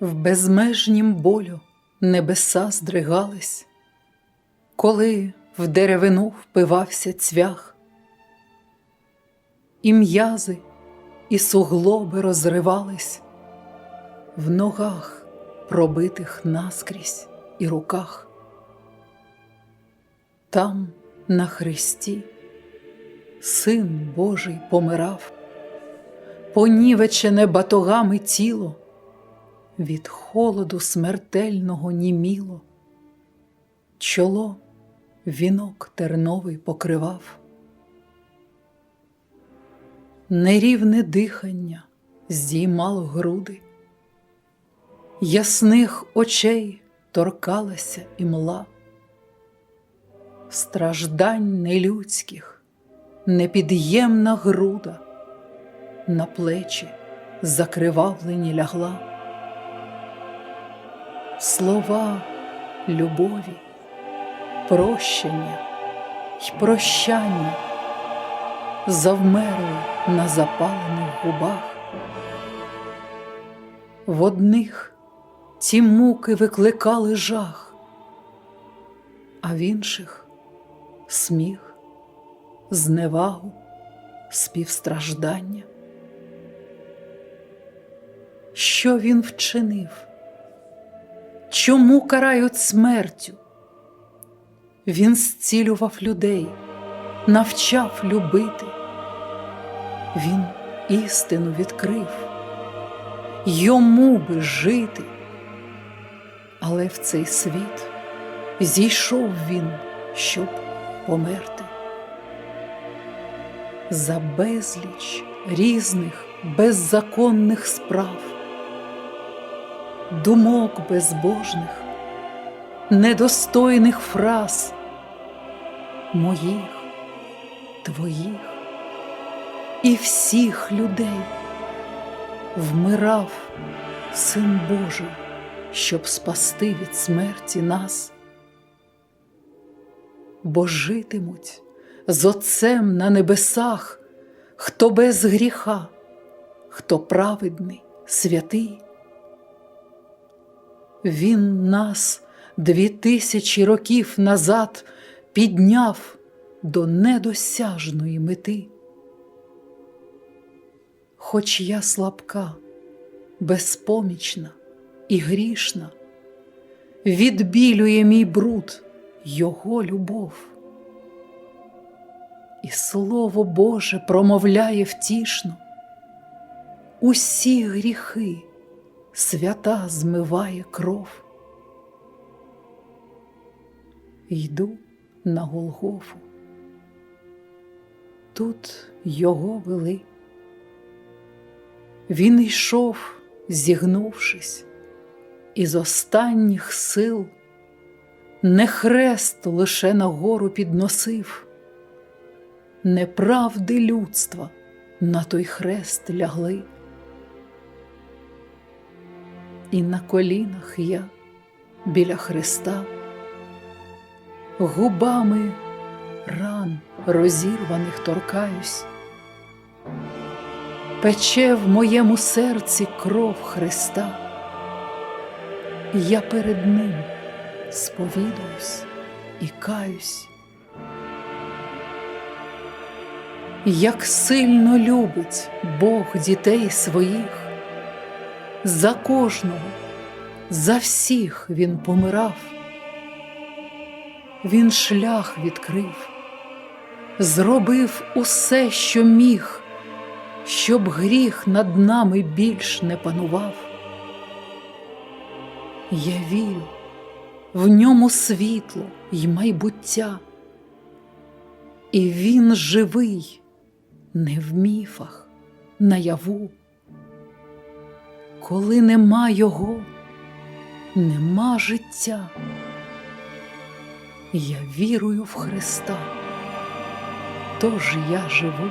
В безмежнім болю небеса здригались, коли в деревину впивався цвях, і м'язи, і суглоби розривались в ногах, пробитих наскрізь і руках. Там, на хресті, Син Божий помирав, понівечене батогами тіло, від холоду смертельного німіло, чоло вінок терновий покривав, нерівне дихання здіймало груди, ясних очей торкалася імла, страждань нелюдських, непід'ємна груда. На плечі закривавлені лягла. Слова любові, прощення й прощання завмерли на запалених губах. В одних ті муки викликали жах, а в інших сміх, зневагу, співстраждання. Що він вчинив? Чому карають смертю? Він зцілював людей, навчав любити. Він істину відкрив, йому би жити. Але в цей світ зійшов він, щоб померти. За безліч різних беззаконних справ думок безбожних, недостойних фраз моїх, твоїх і всіх людей вмирав Син Божий, щоб спасти від смерті нас, бо житимуть з Отцем на небесах, хто без гріха, хто праведний, святий. Він нас дві тисячі років назад підняв до недосяжної мети. Хоч я слабка, безпомічна і грішна, відбілює мій бруд Його любов. І Слово Боже промовляє втішно, усі гріхи свята змиває кров. Йду на Голгофу. Тут його вели. Він йшов, зігнувшись, із останніх сил, не хрест лише на гору підносив, неправди людства на той хрест лягли. І на колінах я біля Христа, губами ран розірваних торкаюсь, пече в моєму серці кров Христа, я перед Ним сповідуюсь і каюсь. Як сильно любить Бог дітей своїх за кожного, за всіх він помирав, він шлях відкрив, зробив усе, що міг, щоб гріх над нами більш не панував. Я вірю, в ньому світло й майбуття, і він живий не в міфах, наяву. Коли нема його, нема життя. Я вірую в Христа, тож я живу.